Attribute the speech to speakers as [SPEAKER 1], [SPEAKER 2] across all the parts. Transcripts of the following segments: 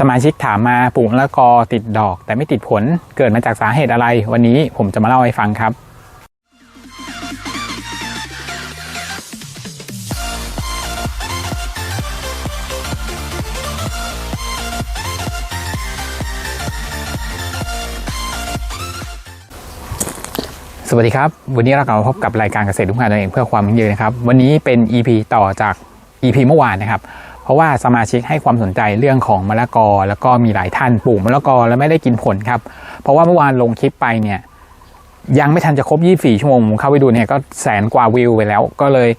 [SPEAKER 1] สมาชิกถามมาปลูกมะละกอติดดอก แต่ไม่ติดผลเกิดมาจากสาเหตุอะไร วันนี้ผมจะมาเล่าให้ฟังครับสวัสดีครับ วันนี้เรากลับมาพบกับรายการเกษตรทุกงานตัวเองเพื่อความยั่งยืนนะครับ วันนี้เป็น EP ต่อจาก EP เมื่อวานนะครับ เพราะว่าสมาชิกให้ความสนใจเรื่องของมะละกอ แล้วก็มีหลายท่านปลูกมะละกอแล้วไม่ได้กินผลครับ เพราะว่าเมื่อวานลงคลิปไปเนี่ยยังไม่ทันจะครบ 24 ชั่วโมงเข้าไปดูเนี่ยก็แสนกว่าวิวไปแล้ว ก็เลย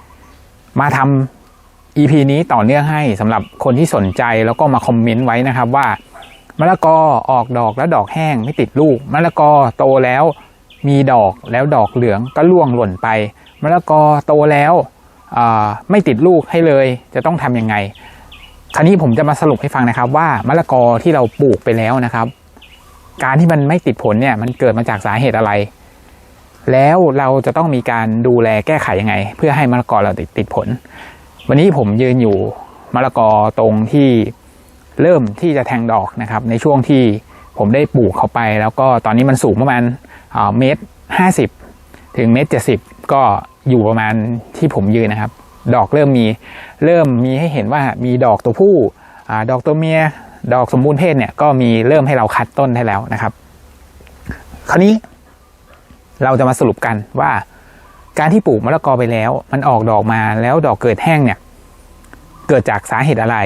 [SPEAKER 1] มาทำ EP นี้ต่อเนื่องให้สำหรับคนที่สนใจแล้วก็มาคอมเมนต์ไว้นะครับว่ามะละกอออกดอกแล้วดอกแห้งไม่ติดลูกมะละกอโตแล้วมีดอกแล้วดอกเหลืองก็ร่วงหล่นไปมะละกอโตแล้วไม่ติดลูกให้เลย จะต้องทำยังไง คราวนี้ผมจะมาสรุปให้ฟังนะครับ ว่ามะละกอที่เราปลูกไปแล้วนะครับ การที่มันไม่ติดผลเนี่ย มันเกิดมาจากสาเหตุอะไร แล้วเราจะต้องมีการดูแลแก้ไขยังไง เพื่อให้มะละกอเราติดติดผล วันนี้ผมยืนอยู่มะละกอตรงที่เริ่มที่จะแทงดอกนะครับ ในช่วงที่ผมได้ปลูกเข้าไป แล้วก็ตอนนี้มันสูงประมาณเมตรห้าสิบถึงเมตรเจ็ดสิบก็อยู่ประมาณที่ผมยืนนะครับ ดอกเริ่มมีเริ่มมีให้เห็นว่ามีดอกตัวผู้อดอกตัวเมีย ดอกสมบูรณ์เพศเนี่ยก็มีเริ่มให้เราคัดต้นได้แล้วนะครับ คราวนี้เราจะมาสรุปกันว่าการที่ปลูกมะละกอไปแล้ว มันออกดอกมาแล้วดอกเกิดแห้งเนี่ยเกิดจากสาเหตุอะไร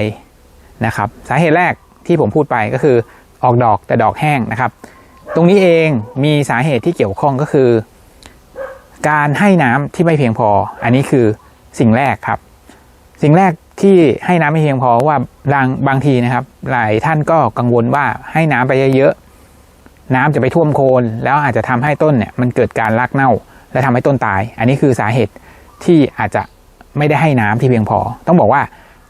[SPEAKER 1] นะครับ สาเหตุแรกที่ผมพูดไปก็คือออกดอกแต่ดอกแห้งนะครับ ตรงนี้เองมีสาเหตุที่เกี่ยวข้องก็คือ การให้น้ำที่ไม่เพียงพอ อันนี้คือ สิ่งแรกครับ สิ่งแรกที่ให้น้ำไม่เพียงพอว่าบางบางทีนะครับ หลายท่านก็กังวลว่าให้น้ำไปเยอะๆน้ำจะไปท่วมโคน แล้วอาจจะทำให้ต้นเนี่ยมันเกิดการรากเน่า และทำให้ต้นตาย อันนี้คือสาเหตุที่อาจจะไม่ได้ให้น้ำที่เพียงพอ ต้องบอกว่า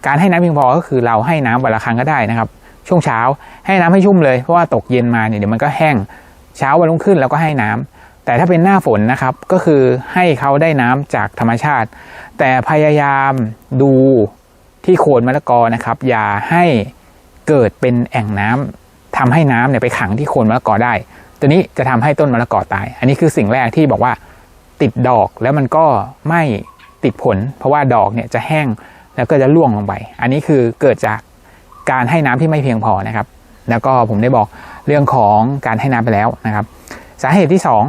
[SPEAKER 1] การให้น้ำเพียงพอก็คือเราให้น้ำวันละครั้งก็ได้นะครับ ช่วงเช้าให้น้ำให้ชุ่มเลยเพราะว่าตกเย็นมาเนี่ยเดี๋ยวมันก็แห้งเช้าวันรุ่งขึ้นแล้วก็ให้น้ำ แต่ถ้าเป็นหน้าฝนนะครับก็คือให้เขาได้น้ำจากธรรมชาติ แต่พยายามดูที่โคนมะละกอนะครับ อย่าให้เกิดเป็นแอ่งน้ำทำให้น้ำเนี่ยไปขังที่โคนมะละกอได้ ตัวนี้จะทำให้ต้นมะละกอตาย อันนี้คือสิ่งแรกที่บอกว่าติดดอกแล้วมันก็ไม่ติดผล เพราะว่าดอกเนี่ยจะแห้งแล้วก็จะร่วงลงไป อันนี้คือเกิดจากการให้น้ำที่ไม่เพียงพอนะครับ แล้วก็ผมได้บอกเรื่องของการให้น้ำไปแล้วนะครับ สาเหตุที่สอง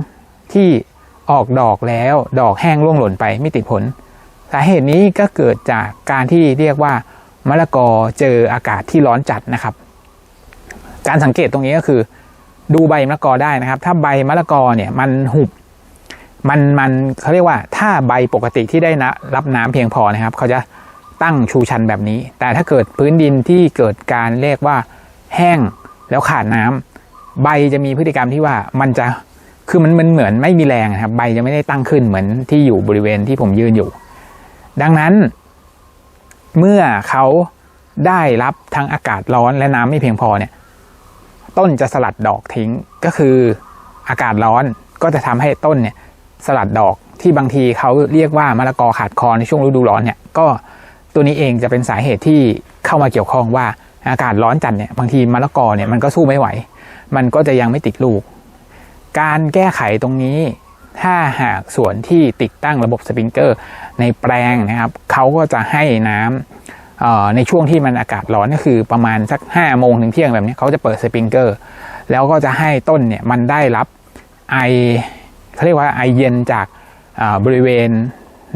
[SPEAKER 1] ที่ออกดอกแล้วดอกแห้งร่วงหล่นไปไม่ติดผล สาเหตุนี้ก็เกิดจากการที่เรียกว่ามะละกอเจออากาศที่ร้อนจัดนะครับ การสังเกตตรงนี้ก็คือ ดูใบมะละกอได้นะครับ ถ้าใบมะละกอเนี่ยมันหุบมันมันเขาเรียกว่าถ้าใบปกติที่ได้นะรับน้ำเพียงพอนะครับ เขาจะตั้งชูชันแบบนี้ แต่ถ้าเกิดพื้นดินที่เกิดการเรียกว่าแห้งแล้วขาดน้ำใบจะมีพฤติกรรมที่ว่ามันจะ คือมันมันเหมือนไม่มีแรงครับ ใบจะไม่ได้ตั้งขึ้นเหมือนที่อยู่บริเวณที่ผมยืนอยู่ ดังนั้น เมื่อเขาได้รับทั้งอากาศร้อนและน้ำไม่เพียงพอเนี่ย ต้นจะสลัดดอกทิ้งก็คืออากาศร้อนก็จะทำให้ต้นเนี่ย สลัดดอกที่บางทีเขาเรียกว่ามะละกอขาดคอในช่วงฤดูร้อนเนี่ย ก็ตัวนี้เองจะเป็นสาเหตุที่เข้ามาเกี่ยวข้องว่าอากาศร้อนจัดเนี่ยบางทีมะละกอเนี่ยมันก็สู้ไม่ไหว มันก็จะยังไม่ติดลูก การแก้ไขตรงนี้ ถ้าหากส่วนที่ติดตั้งระบบสปริงเกอร์ในแปลงนะครับเขาก็จะให้น้ำในช่วงที่มันอากาศร้อนก็คือประมาณสัก5้าโมงถึงเที่ยงแบบนี้เขาจะเปิดสปริงเกอร์ แล้วก็จะให้ต้นเนี่ยมันได้รับไอเขาเรียกว่าไอเย็นจากบริเวณ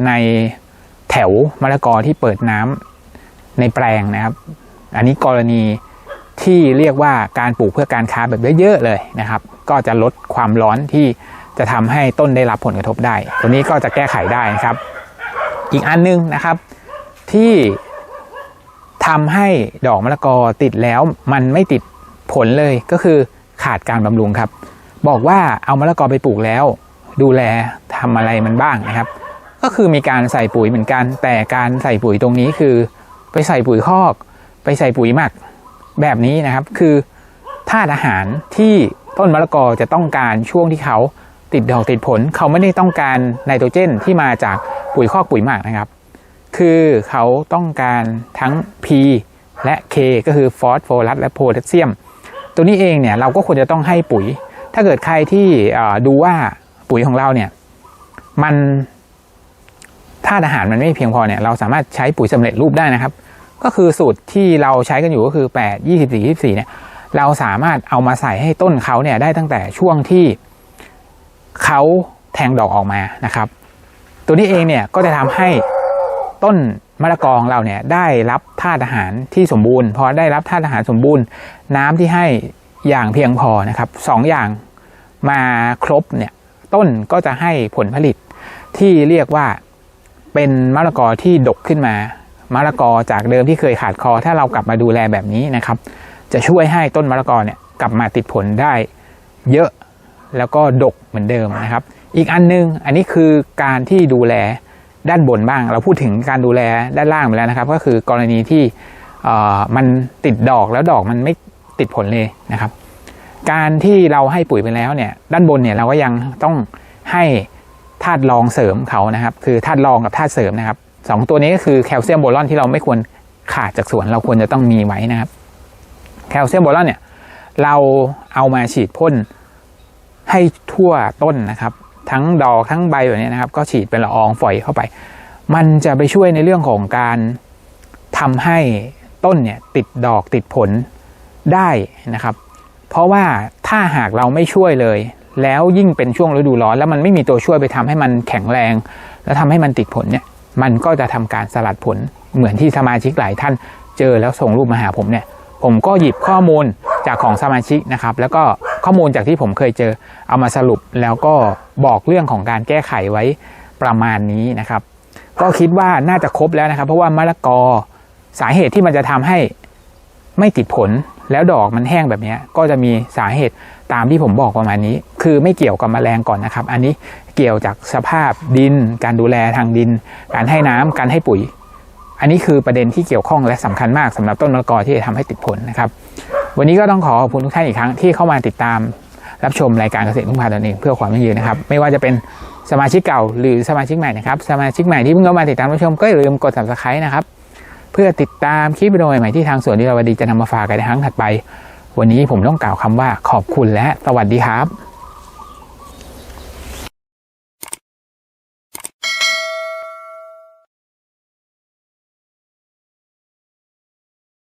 [SPEAKER 1] ในแถวมะละกอที่เปิดน้ำในแปลงนะครับ อันนี้กรณี ที่เรียกว่าการปลูกเพื่อการค้าแบบเยอะๆเลยนะครับ ก็จะลดความร้อนที่จะทำให้ต้นได้รับผลกระทบได้ ตัวนี้ก็จะแก้ไขได้นะครับ อีกอันนึงนะครับที่ทำให้ดอกมะละกอติดแล้วมันไม่ติดผลเลยก็คือขาดการบำรุงครับ บอกว่าเอามะละกอไปปลูกแล้ว ดูแลทำอะไรมันบ้างนะครับ ก็คือมีการใส่ปุ๋ยเหมือนกัน แต่การใส่ปุ๋ยตรงนี้คือ ไปใส่ปุ๋ยคอก ไปใส่ปุ๋ยหมัก แบบนี้นะครับ คือธาตุอาหารที่ต้นมะละกอจะต้องการช่วงที่เขาติดดอกติดผล เขาไม่ได้ต้องการไนโตรเจนที่มาจากปุ๋ยคอกปุ๋ยหมักนะครับ คือเขาต้องการทั้ง P และ K ก็คือฟอสโฟรัสและโพแทสเซียม ตัวนี้เองเนี่ยเราก็ควรจะต้องให้ปุ๋ย ถ้าเกิดใครที่ดูว่าปุ๋ยของเราเนี่ยมันธาตุอาหารมันไม่เพียงพอเนี่ยเราสามารถใช้ปุ๋ยสำเร็จรูปได้นะครับ ก็คือสูตรที่เราใช้กันอยู่ก็คือ 8 24 24เนี่ยเราสามารถเอามาใส่ให้ต้นเขาเนี่ยได้ตั้งแต่ช่วงที่เขาแทงดอกออกมานะครับ ตัวนี้เองเนี่ยก็จะทำให้ต้นมะละกอของเราเนี่ยได้รับธาตุอาหารที่สมบูรณ์ พอได้รับธาตุอาหารสมบูรณ์ น้ำที่ให้อย่างเพียงพอนะครับสองอย่างมาครบเนี่ยต้นก็จะให้ผลผลิตที่เรียกว่าเป็นมะละกอที่ดกขึ้นมา มะละกอจากเดิมที่เคยขาดคอ ถ้าเรากลับมาดูแลแบบนี้นะครับ จะช่วยให้ต้นมะละกอเนี่ยกลับมาติดผลได้เยอะแล้วก็ดกเหมือนเดิมนะครับ อีกอันนึงอันนี้คือการที่ดูแลด้านบนบ้าง เราพูดถึงการดูแลด้านล่างไปแล้วนะครับ ก็คือกรณีที่เอ่อมันติดดอกแล้วดอกมันไม่ติดผลเลยนะครับ การที่เราให้ปุ๋ยไปแล้วเนี่ย ด้านบนเนี่ยเราก็ยังต้องให้ธาตุรองเสริมเขานะครับ คือธาตุรองกับธาตุเสริมนะครับ สองตัวนี้ก็คือแคลเซียมโบรอนที่เราไม่ควรขาดจากสวนเราควรจะต้องมีไว้นะครับ แคลเซียมโบรอนเนี่ย เราเอามาฉีดพ่นให้ทั่วต้นนะครับ ทั้งดอกทั้งใบแบบนี้นะครับ ก็ฉีดเป็นละอองฝอยเข้าไป มันจะไปช่วยในเรื่องของการทำให้ต้นเนี่ยติดดอกติดผลได้นะครับ เพราะว่าถ้าหากเราไม่ช่วยเลย แล้วยิ่งเป็นช่วงฤดูร้อน แล้วมันไม่มีตัวช่วยไปทำให้มันแข็งแรง แล้วทำให้มันติดผลเนี่ย มันก็จะทำการสลัดผลเหมือนที่สมาชิกหลายท่านเจอแล้วส่งรูปมาหาผมเนี่ย ผมก็หยิบข้อมูลจากของสมาชิกนะครับ แล้วก็ข้อมูลจากที่ผมเคยเจอเอามาสรุปแล้วก็บอกเรื่องของการแก้ไขไว้ประมาณนี้นะครับ ก็คิดว่าน่าจะครบแล้วนะครับ เพราะว่ามะละกอสาเหตุที่มันจะทำให้ไม่ติดผล แล้วดอกมันแห้งแบบนี้ก็จะมีสาเหตุตามที่ผมบอกประมาณนี้ คือไม่เกี่ยวกับแมลงก่อนนะครับ อันนี้เกี่ยวจากสภาพดิน การดูแลทางดิน การให้น้ำการให้ปุ๋ย อันนี้คือประเด็นที่เกี่ยวข้องและสำคัญมากสำหรับต้นมะละกอที่จะทำให้ติดผลนะครับ วันนี้ก็ต้องขอขอบคุณทุกท่านอีกครั้งที่เข้ามาติดตามรับชมรายการเกษตรทุ่งพาตนเองเพื่อความยั่งยืนนะครับ ไม่ว่าจะเป็นสมาชิกเก่าหรือสมาชิกใหม่นะครับ สมาชิกใหม่ที่เพิ่งเข้ามาติดตามรับชมก็อย่าลืมกด subscribe นะครับ เพื่อติดตามคลิปวิดีโอใหม่ๆที่ทางสวนดีราวดีจะนำมาฝากกันในครั้งถัดไป วันนี้ผมต้องกล่าวคำว่าขอบคุณและสวัสดีครับ